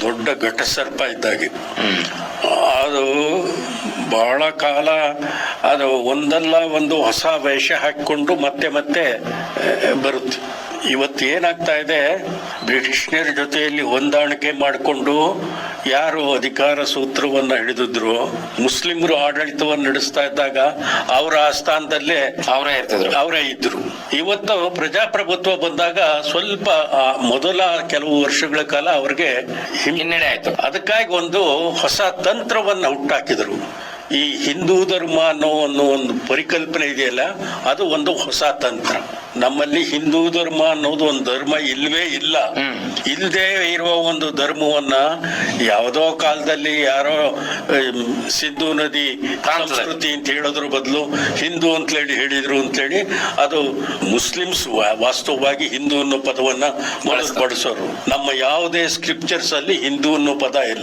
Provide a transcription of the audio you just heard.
ದೊಡ್ಡ ಘಟಸರ್ಪ ಇದ್ದಾಗೆ. ಅದು ಬಹಳ ಕಾಲ ಅದು ಒಂದಲ್ಲ ಒಂದು ಹೊಸ ವೇಷ ಹಾಕಿಕೊಂಡು ಮತ್ತೆ ಮತ್ತೆ ಬರುತ್ತೆ. ಇವತ್ತು ಏನಾಗ್ತಾ ಇದೆ, ಬ್ರಿಟಿಷ್ನರ ಜೊತೆಯಲ್ಲಿ ಹೊಂದಾಣಿಕೆ ಮಾಡಿಕೊಂಡು ಯಾರು ಅಧಿಕಾರ ಸೂತ್ರವನ್ನ ಹಿಡಿದಿದ್ರು? ಮುಸ್ಲಿಮರು ಆಡಳಿತವನ್ನು ನಡೆಸ್ತಾ ಇದ್ದಾಗ ಅವರ ಆಸ್ಥಾನದಲ್ಲೇ ಅವರೇ ಇರ್ತಿದ್ರು. ಅವರೇ ಇದ್ರು. ಇವತ್ತು ಪ್ರಜಾಪ್ರಭುತ್ವ ಬಂದಾಗ ಸ್ವಲ್ಪ ಮೊದಲ ಕೆಲವು ವರ್ಷಗಳ ಕಾಲ ಅವ್ರಿಗೆ ಹಿನ್ನಡೆ ಆಯ್ತು. ಅದಕ್ಕಾಗಿ ಒಂದು ಹೊಸ ತಂತ್ರವನ್ನ ಹುಟ್ಟಾಕಿದರು. ಈ ಹಿಂದೂ ಧರ್ಮ ಅನ್ನೋ ಅನ್ನೋ ಒಂದು ಪರಿಕಲ್ಪನೆ ಇದೆಯಲ್ಲ ಅದು ಒಂದು ಹೊಸ ತಂತ್ರ ನಮ್ಮಲ್ಲಿ ಹಿಂದೂ ಧರ್ಮ ಅನ್ನೋದು ಒಂದು ಧರ್ಮ ಇಲ್ವೇ ಇಲ್ಲ. ಇಲ್ಲದೆ ಇರುವ ಒಂದು ಧರ್ಮವನ್ನ ಯಾವುದೋ ಕಾಲದಲ್ಲಿ ಯಾರೋ ಸಿಂಧು ನದಿ. ಸಂಸ್ಕೃತಿ ಅಂತ ಹೇಳೋದ್ರ ಬದಲು ಹಿಂದೂ ಅಂತೇಳಿ ಹೇಳಿದ್ರು ಅಂತೇಳಿ ಅದು ಮುಸ್ಲಿಮ್ಸ್ ವಾಸ್ತವವಾಗಿ ಹಿಂದೂ ಅನ್ನೋ ಪದವನ್ನ ಬಳಸ್ ಬಳಸೋರು ನಮ್ಮ ಯಾವುದೇ ಸ್ಕ್ರಿಪ್ಚರ್ಸ್ ಅಲ್ಲಿ ಹಿಂದೂ ಅನ್ನೋ ಪದ ಇಲ್ಲ